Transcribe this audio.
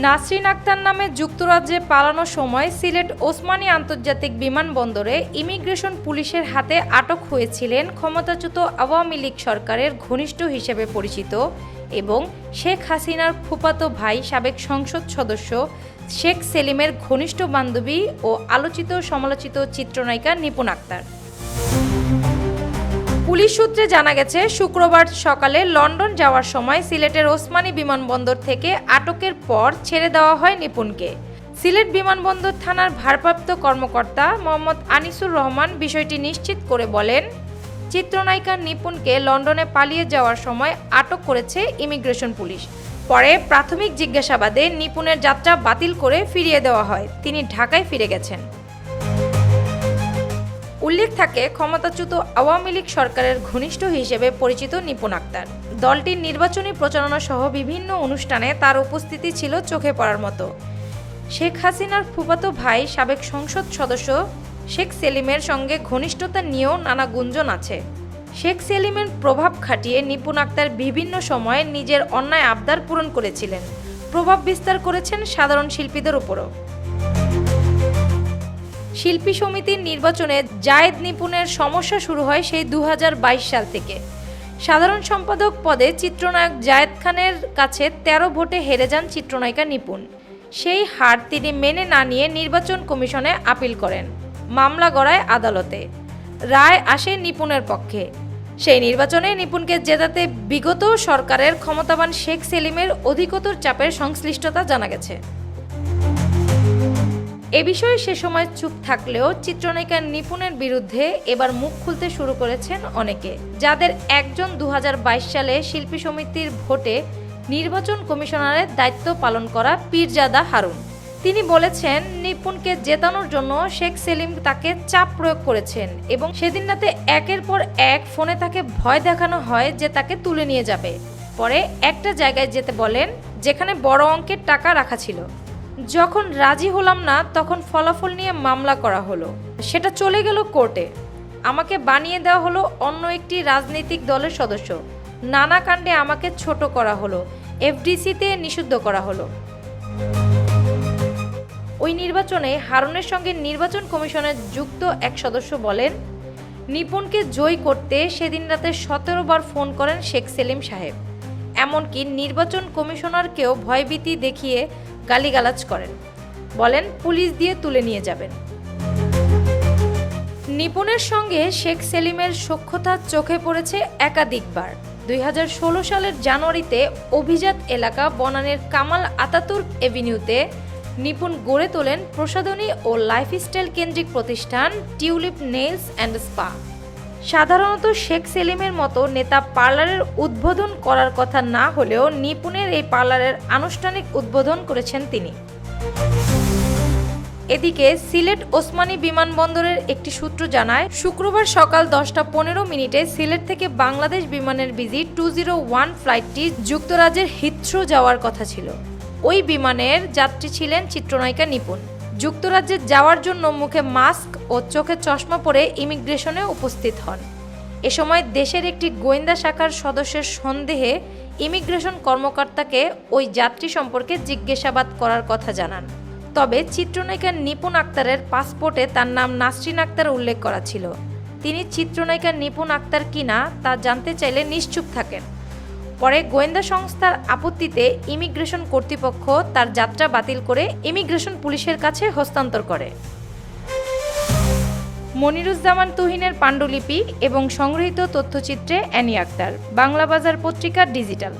নাসরিন আক্তার নামে যুক্তরাজ্যে পালানোর সময় সিলেট ওসমানী আন্তর্জাতিক বিমানবন্দরে ইমিগ্রেশন পুলিশের হাতে আটক হয়েছিলেন ক্ষমতাচ্যুত আওয়ামী লীগ সরকারের ঘনিষ্ঠ হিসেবে পরিচিত এবং শেখ হাসিনার ফুপাতো ভাই সাবেক সংসদ সদস্য শেখ সেলিমের ঘনিষ্ঠ বান্ধবী ও আলোচিত সমালোচিত চিত্রনায়িকা নিপুণ আক্তার। পুলিশ সূত্রে জানা গেছে, শুক্রবার সকালে লন্ডন যাওয়ার সময় সিলেটের ওসমানী বিমানবন্দর থেকে আটকের পর ছেড়ে দেওয়া হয় নিপুণকে। সিলেট বিমানবন্দর থানার ভারপ্রাপ্ত কর্মকর্তা মোহাম্মদ আনিসুর রহমান বিষয়টি নিশ্চিত করে বলেন, চিত্রনায়িকা নিপুণকে লন্ডনে পালিয়ে যাওয়ার সময় আটক করেছে ইমিগ্রেশন পুলিশ। পরে প্রাথমিক জিজ্ঞাসাবাদে নিপুণের যাত্রা বাতিল করে ফিরিয়ে দেওয়া হয়। তিনি ঢাকায় ফিরে গেছেন। উল্লেখ থাকে, ক্ষমতাচ্যুত আওয়ামী লীগ সরকারের ঘনিষ্ঠ হিসেবে পরিচিত নিপুণ আক্তার। দলটির নির্বাচনী প্রচারণা সহ বিভিন্ন অনুষ্ঠানে তার উপস্থিতি ছিল চোখে পড়ার মতো। শেখ হাসিনার ফুফাতো ভাই, সাবেক সংসদ সদস্য শেখ সেলিমের সঙ্গে ঘনিষ্ঠতা নিয়েও নানা গুঞ্জন আছে। শেখ সেলিমের প্রভাব খাটিয়ে নিপুণ আক্তার বিভিন্ন সময়ে নিজের অন্যায় আবদার পূরণ করেছিলেন। প্রভাব বিস্তার করেছেন সাধারণ শিল্পীদের উপরও। শিল্পী সমিতির নির্বাচনে জায়েদ নিপুণের সমস্যা শুরু হয় সেই দু হাজার বাইশ সাল থেকে। সাধারণ সম্পাদক পদে চিত্রনায়ক জায়েদ খানের কাছে ১৩ ভোটে হেরে যান চিত্রনায়িকা নিপুণ। সেই হার তিনি মেনে না নিয়ে নির্বাচন কমিশনে আপিল করেন, মামলা গড়ায় আদালতে। রায় আসে নিপুণের পক্ষে। সেই নির্বাচনে নিপুণকে জেতাতে বিগত সরকারের ক্ষমতাবান শেখ সেলিমের অধিকতর চাপের সংশ্লিষ্টতা জানা গেছে। এ বিষয়ে সে সময় চুপ থাকলেও চিত্রনায়িকা নিপুণের বিরুদ্ধে এবার মুখ খুলতে শুরু করেছেন অনেকে। যাদের একজন দু হাজার বাইশ সালে শিল্পী সমিতির ভোটে নির্বাচন কমিশনারের দায়িত্ব পালন করা পীরজাদা হারুন। তিনি বলেছেন, নিপুণকে জেতানোর জন্য শেখ সেলিম তাকে চাপ প্রয়োগ করেছেন এবং সেদিন রাতে একের পর এক ফোনে তাকে ভয় দেখানো হয় যে তাকে তুলে নিয়ে যাবে। পরে একটা জায়গায় যেতে বলেন, যেখানে বড় অঙ্কের টাকা রাখা ছিল। যখন রাজি হলাম না, তখন ফলাফল নিয়ে মামলা করা হলো। সেটা চলে গেল কোর্টে। আমাকে বানিয়ে দেওয়া হলো অন্য একটি রাজনৈতিক দলের সদস্য। নানা কাণ্ডে আমাকে ছোট করা হলো। এফডিসিতে নিষিদ্ধ করা হলো। ওই নির্বাচনে হারুনের সঙ্গে নির্বাচন কমিশনের যুক্ত এক সদস্য বলেন, নিপুণকে জয় করতে সেদিন রাতে সতেরো বার ফোন করেন শেখ সেলিম সাহেব। এমনকি নির্বাচন কমিশনারকেও ভয়ভীতি দেখিয়ে গালিগালাজ করেন। বলেন, পুলিশ দিয়ে তুলে নিয়ে যাবেন। নিপুণের সঙ্গে শেখ সেলিমের সখ্যতা চোখে পড়েছে একাধিকবার। দুই হাজার ষোলো সালের জানুয়ারিতে অভিজাত এলাকা বনানের কামাল আতাতুর্ক এভিনিউতে নিপুণ গড়ে তোলেন প্রসাধনী ও লাইফস্টাইল কেন্দ্রিক প্রতিষ্ঠান টিউলিপ নেইলস অ্যান্ড স্পা। সাধারণত শেখ সেলিমের মতো নেতা পার্লারের উদ্বোধন করার কথা না হলেও নিপুণের এই পার্লারের আনুষ্ঠানিক উদ্বোধন করেছেন তিনি। এদিকে সিলেট ওসমানী বিমানবন্দরের একটি সূত্র জানায়, শুক্রবার সকাল দশটা পনেরো মিনিটে সিলেট থেকে বাংলাদেশ বিমানের বিজি টু জিরো ওয়ান ফ্লাইটটি যুক্তরাজ্যের হিথ্রো যাওয়ার কথা ছিল। ওই বিমানের যাত্রী ছিলেন চিত্রনায়িকা নিপুণ। যুক্তরাজ্যে যাওয়ার জন্য মুখে মাস্ক ও চোখে চশমা পরে ইমিগ্রেশনে উপস্থিত হন। এ সময় দেশের একটি গোয়েন্দা শাখার সদস্যের সন্দেহে ইমিগ্রেশন কর্মকর্তাকে ওই যাত্রী সম্পর্কে জিজ্ঞাসাবাদ করার কথা জানান। তবে চিত্রনায়িকা নিপুণ আক্তারের পাসপোর্টে তার নাম নাসরিন আক্তার উল্লেখ করা ছিল। তিনি চিত্রনায়িকা নিপুণ আক্তার কিনা তা জানতে চাইলে নিশ্চুপ থাকেন। পরে গোয়েন্দা সংস্থার আপত্তিতে ইমিগ্রেশন কর্তৃপক্ষ তার যাত্রা বাতিল করে ইমিগ্রেশন পুলিশের কাছে হস্তান্তর করে। মনিরুজ্জামান তুহিনের পাণ্ডুলিপি এবং সংগৃহীত তথ্যচিত্রে অ্যানি আক্তার বাংলা বাজার পত্রিকা ডিজিটাল।